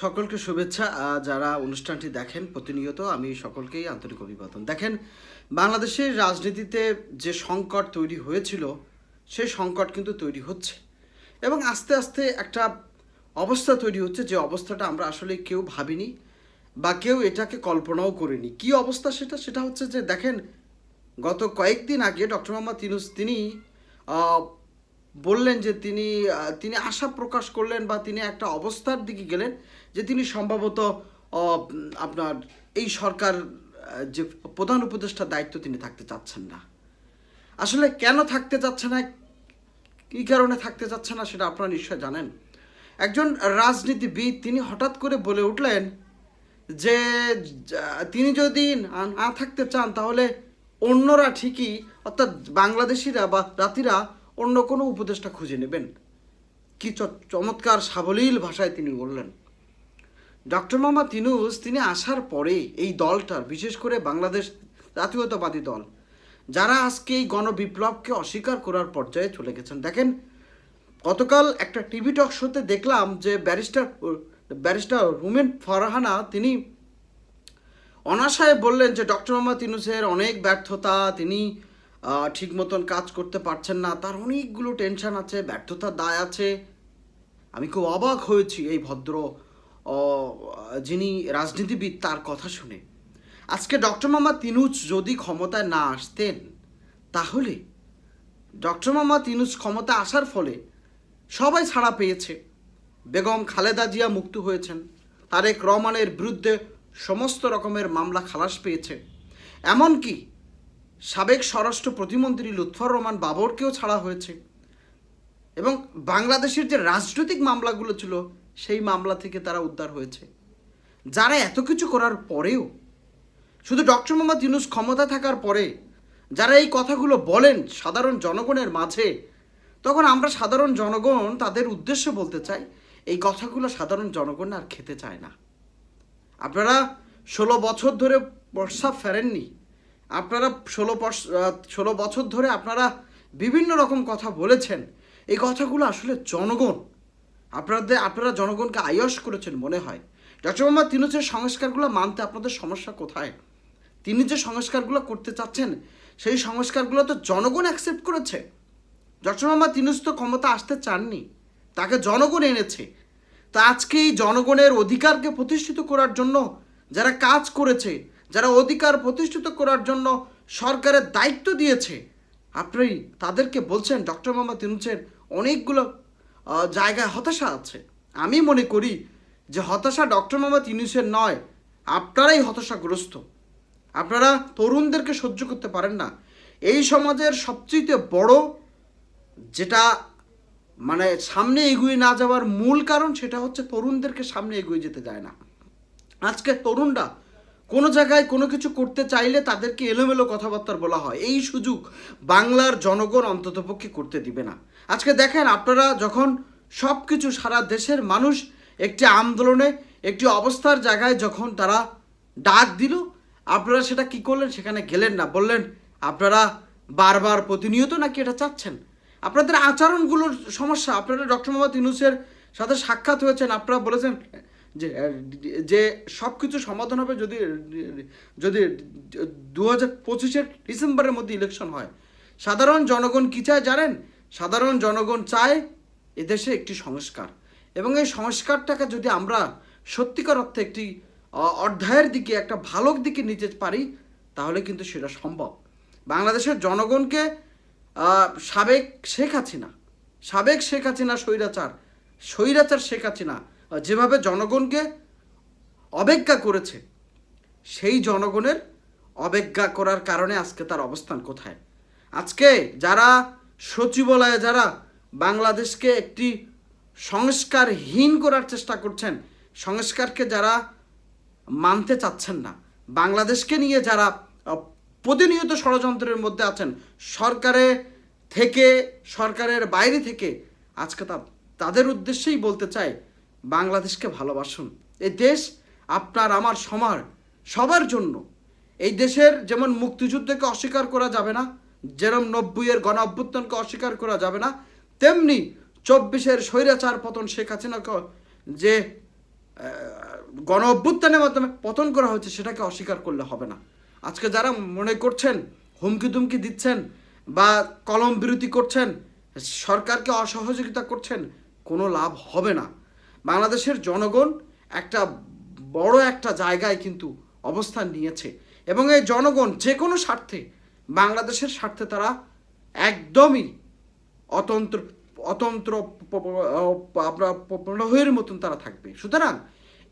সকলকে শুভেচ্ছা। যারা অনুষ্ঠানটি দেখেন, প্রতিনিয়ত আমি সকলকেই আন্তরিক অভিবাদন। দেখেন, বাংলাদেশের রাজনীতিতে যে সংকট তৈরি হয়েছিল, সেই সংকট কিন্তু তৈরি হচ্ছে। এবং আস্তে আস্তে একটা অবস্থা তৈরি হচ্ছে যে অবস্থাটা আমরা আসলে কেউ ভাবিনি বা কেউ এটাকে কল্পনাও করিনি। কি অবস্থা সেটা? সেটা হচ্ছে যে, দেখেন, গত কয়েকদিন আগে ডক্টর মোহাম্মদ তিনুস তিনি বললেন যে তিনি তিনি আশা প্রকাশ করলেন বা তিনি একটা অবস্থার দিকে গেলেন যে তিনি সম্ভবত আপনার এই সরকার যে প্রধান উপদেষ্টার দায়িত্ব তিনি থাকতে চাচ্ছেন না। আসলে কেন থাকতে চাচ্ছে না, কী কারণে থাকতে চাচ্ছে না সেটা আপনারা নিশ্চয় জানেন। একজন রাজনীতিবিদ, তিনি হঠাৎ করে বলে উঠলেন যে তিনি যদি না থাকতে চান তাহলে অন্যরা ঠিকই, অর্থাৎ বাংলাদেশিরা বা জাতিরা অন্য কোনো উপদেষ্টা খুঁজে নেবেন? কি চমৎকার সাবলীল ভাষায় তিনি বললেন। ডক্টর মোহাম্মদ ইনুস তিনি আসার পরে এই দলটার, বিশেষ করে বাংলাদেশ জাতীয়তাবাদী দল, যারা আজকে এই গণবিপ্লবকে অস্বীকার করার পর্যায়ে চলে গেছেন। দেখেন, গতকাল একটা টিভি টক শোতে দেখলাম যে ব্যারিস্টার ব্যারিস্টার রুমেন ফরহানা, তিনি অনাশায় বললেন যে ডক্টর মোহাম্মদ ইনুসের অনেক ব্যর্থতা, তিনি ঠিক মতন কাজ করতে পারছেন না। তার অনেকগুলো টেনশন আছে, ব্যর্থতার দায় আছে। আমি খুব অবাক হয়েছি এই ভদ্র যিনি রাজনীতিবিদ, তার কথা শুনে। আজকে ডক্টর মামা তিনুজ যদি ক্ষমতায় না আসতেন, তাহলে ডক্টর মামা তিনুজ ক্ষমতা আসার ফলে সবাই ছাড়া পেয়েছে। বেগম খালেদা জিয়া মুক্ত হয়েছেন। তারেক রহমানের বিরুদ্ধে সমস্ত রকমের মামলা খালাস পেয়েছে। এমনকি সাবেক স্বরাষ্ট্র প্রতিমন্ত্রী লুৎফর রহমান বাবরকেও ছাড়া হয়েছে। এবং বাংলাদেশের যে রাজনৈতিক মামলাগুলো ছিল, সেই মামলা থেকে তারা উদ্ধার হয়েছে। যারা এত কিছু করার পরেও, শুধু ডক্টর মোহাম্মদ ইউনুস ক্ষমতা থাকার পরে যারা এই কথাগুলো বলেন সাধারণ জনগণের মাঝে, তখন আমরা সাধারণ জনগণ তাদের উদ্দেশ্য বলতে চাই, এই কথাগুলো সাধারণ জনগণ আর খেতে চায় না। আপনারা ষোলো বছর ধরে বর্ষা ফেরেননি আপনারা ষোলো ষোলো বছর ধরে আপনারা বিভিন্ন রকম কথা বলেছেন। এই কথাগুলো আসলে জনগণ, আপনাদের আপনারা জনগণকে আয়স করেছেন মনে হয়। ডক্টর মোহাম্মদ তিনুচের সংস্কারগুলো মানতে আপনাদের সমস্যা কোথায়? তিনি যে সংস্কারগুলো করতে চাচ্ছেন, সেই সংস্কারগুলো তো জনগণ অ্যাকসেপ্ট করেছে। ডক্টর মোহাম্মদ তিনুস তো ক্ষমতা আসতে চাননি, তাকে জনগণ এনেছে। তা আজকে এই জনগণের অধিকারকে প্রতিষ্ঠিত করার জন্য যারা কাজ করেছে যারা অধিকার প্রতিষ্ঠিত করার জন্য সরকারের দায়িত্ব দিয়েছে, আপনি তাদেরকে বলছেন, ডক্টর মোহাম্মদ তিনুচের অনেকগুলো জায়গায় হতাশা আছে। আমি মনে করি যে হতাশা ডক্টর মোহাম্মদ ইউনুসের নয়, আপনারাই হতাশাগ্রস্ত। আপনারা তরুণদেরকে সহ্য করতে পারেন না। এই সমাজের সবচেয়ে বড় যেটা মানে সামনে এগিয়ে না যাওয়ার মূল কারণ সেটা হচ্ছে তরুণদেরকে সামনে এগিয়ে যেতে যায় না। আজকে তরুণরা কোনো জায়গায় কোনো কিছু করতে চাইলে তাদেরকে এলোমেলো কথাবার্তা বলা হয়। এই সুযোগ বাংলার জনগণ অন্ততপক্ষে করতে দিবে না। আজকে দেখেন আপনারা যখন সব কিছু সারা দেশের মানুষ একটি আন্দোলনে, একটি অবস্থার জায়গায় যখন তারা ডাক দিল, আপনারা সেটা কি করলেন? সেখানে গেলেন না। বললেন, আপনারা বারবার প্রতিনিয়ত নাকি এটা চাচ্ছেন? আপনাদের আচরণগুলোর সমস্যা, আপনারা ডক্টর মোহাম্মদ ইউনুসের সাথে সাক্ষাৎ হয়েছেন, আপনারা বলেছেন যে যে সব কিছু সমাধান হবে যদি যদি দু হাজার পঁচিশের ডিসেম্বরের মধ্যে ইলেকশন হয়। সাধারণ জনগণ কী চায় জানেন? সাধারণ জনগণ চায় এদেশে একটি সংস্কার। এবং এই সংস্কারটাকে যদি আমরা সত্যিকার অর্থে একটি অধ্যায়ের দিকে, একটা ভালো দিকে নিতে পারি, তাহলে কিন্তু সেটা সম্ভব। বাংলাদেশের জনগণকে সাবেক শেখ হাসিনা, সাবেক শেখ হাসিনা স্বৈরাচার স্বৈরাচার শেখ হাসিনা যেভাবে জনগণকে অবজ্ঞা করেছে, সেই জনগণের অবজ্ঞা করার কারণে আজকে তার অবস্থান কোথায়? আজকে যারা সচিবালয়ে, যারা বাংলাদেশকে একটি সংস্কারহীন করার চেষ্টা করছেন, সংস্কারকে যারা মানতে চাচ্ছেন না, বাংলাদেশকে নিয়ে যারা প্রতিনিয়ত ষড়যন্ত্রের মধ্যে আছেন, সরকারে থেকে, সরকারের বাইরে থেকে আজকে তা তাদের উদ্দেশ্যেই বলতে চাই বাংলাদেশকে ভালোবাসুন। এই দেশ আপনার, আমার, সমার, সবার জন্য। এই দেশের যেমন মুক্তিযুদ্ধকে অস্বীকার করা যাবে না, যেরম নব্বইয়ের গণ অভ্যুত্থানকে অস্বীকার করা যাবে না, তেমনি চব্বিশের স্বৈরাচার পতন শেখ হাসিনাকে যে গণ অভ্যুত্থানের মাধ্যমে পতন করা হয়েছে সেটাকে অস্বীকার করলে হবে না। আজকে যারা মনে করছেন হুমকি তুমকি দিচ্ছেন বা কলম বিরতি করছেন, সরকারকে অসহযোগিতা করছেন, কোনো লাভ হবে না। বাংলাদেশের জনগণ একটা বড় একটা জায়গায় কিন্তু অবস্থান নিয়েছে। এবং এই জনগণ যে কোনো স্বার্থে বাংলাদেশের স্বার্থে তারা একদমই অতন্ত্র অতন্ত্র প- প- প- আপনার মতন তারা থাকবে। সুতরাং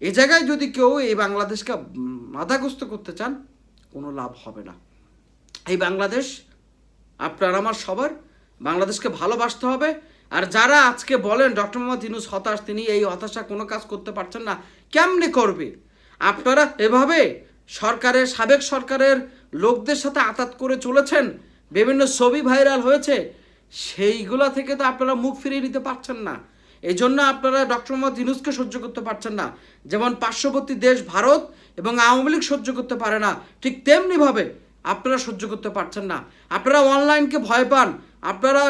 এ জায়গায় যদি কেউ এই বাংলাদেশকে উম, বাধাগ্রস্ত করতে চান কোনো লাভ হবে না। এই বাংলাদেশ আপনার আমার সবার বাংলাদেশকে ভালোবাসতে হবে। আর যারা আজকে বলেন ডক্টর মোহাম্মদ ইনুস হতাশ, তিনি এই হতাশা কোনো কাজ করতে পারছেন না, কেমনে করবে? আপনারা এভাবে সরকারের, সাবেক সরকারের লোকদের সাথে আতাত করে চলেছেন, বিভিন্ন ছবি ভাইরাল হয়েছে, সেইগুলা থেকে তো আপনারা মুখ ফিরিয়ে নিতে পারছেন না। এই জন্য আপনারা ডক্টর মোহাম্মদ ইনুসকে সহ্য করতে পারছেন না। যেমন পার্শ্ববর্তী দেশ ভারত এবং আওয়ামী লীগ সহ্য করতে পারে না, ঠিক তেমনিভাবে আপনারা সহ্য করতে পারছেন না। আপনারা অনলাইনকে ভয় পান, আপনারা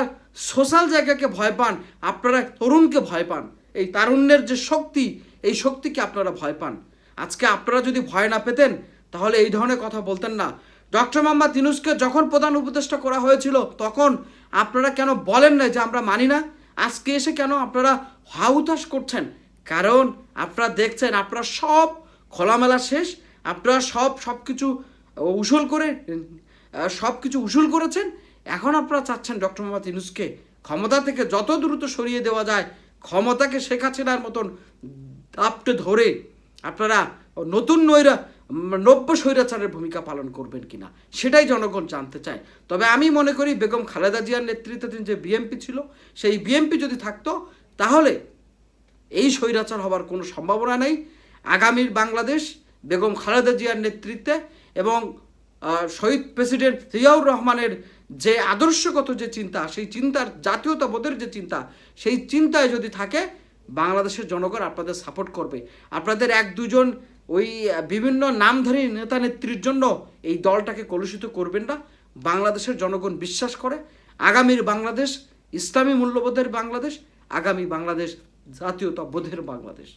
সোশ্যাল জায়গাকে ভয় পান, আপনারা তরুণকে ভয় পান। এই তারুণ্যের যে শক্তি, এই শক্তিকে আপনারা ভয় পান। আজকে আপনারা যদি ভয় না পেতেন, তাহলে এই ধরনের কথা বলতেন না। ডক্টর মোহাম্মদ ইনুসকে যখন প্রধান উপদেষ্টা করা হয়েছিল, তখন আপনারা কেন বলেন না যে আমরা মানি না? আজকে এসে কেন আপনারা হাউতাস করছেন? কারণ আপনারা দেখছেন, আপনারা সব খোলামেলা শেষ, আপনারা সব সব কিছু উসুল করে সব কিছু উসুল করেছেন। এখন আপনারা চাচ্ছেন ডক্টর মোহাম্মদ ইনুসকে ক্ষমতা থেকে যত দ্রুত সরিয়ে দেওয়া যায়, ক্ষমতাকে শেখ হাসিনার মতন আপটে ধরে আপনারা নতুন নৈরা, নব্য স্বৈরাচারের ভূমিকা পালন করবেন কিনা, সেটাই জনগণ জানতে চায়। তবে আমি মনে করি বেগম খালেদা জিয়ার নেতৃত্বাধীন যে বিএমপি ছিল, সেই বিএমপি যদি থাকতো, তাহলে এই স্বৈরাচার হবার কোনো সম্ভাবনা নেই। আগামীর বাংলাদেশ বেগম খালেদা জিয়ার নেতৃত্বে এবং শহীদ প্রেসিডেন্ট জিয়াউর রহমানের যে আদর্শগত যে চিন্তা, সেই চিন্তার জাতীয়তাবোধের যে চিন্তা, সেই চিন্তায় যদি থাকে, বাংলাদেশের জনগণ আপনাদের সাপোর্ট করবে। আপনাদের এক দুজন ওই বিভিন্ন নামধারী নেতা নেত্রীর জন্য এই দলটাকে কলুষিত করবেন না। বাংলাদেশের জনগণ বিশ্বাস করে। আগামীর বাংলাদেশ, ইসলামী মূল্যবোধের বাংলাদেশ, আগামী বাংলাদেশ জাতীয়তাবোধের বাংলাদেশ।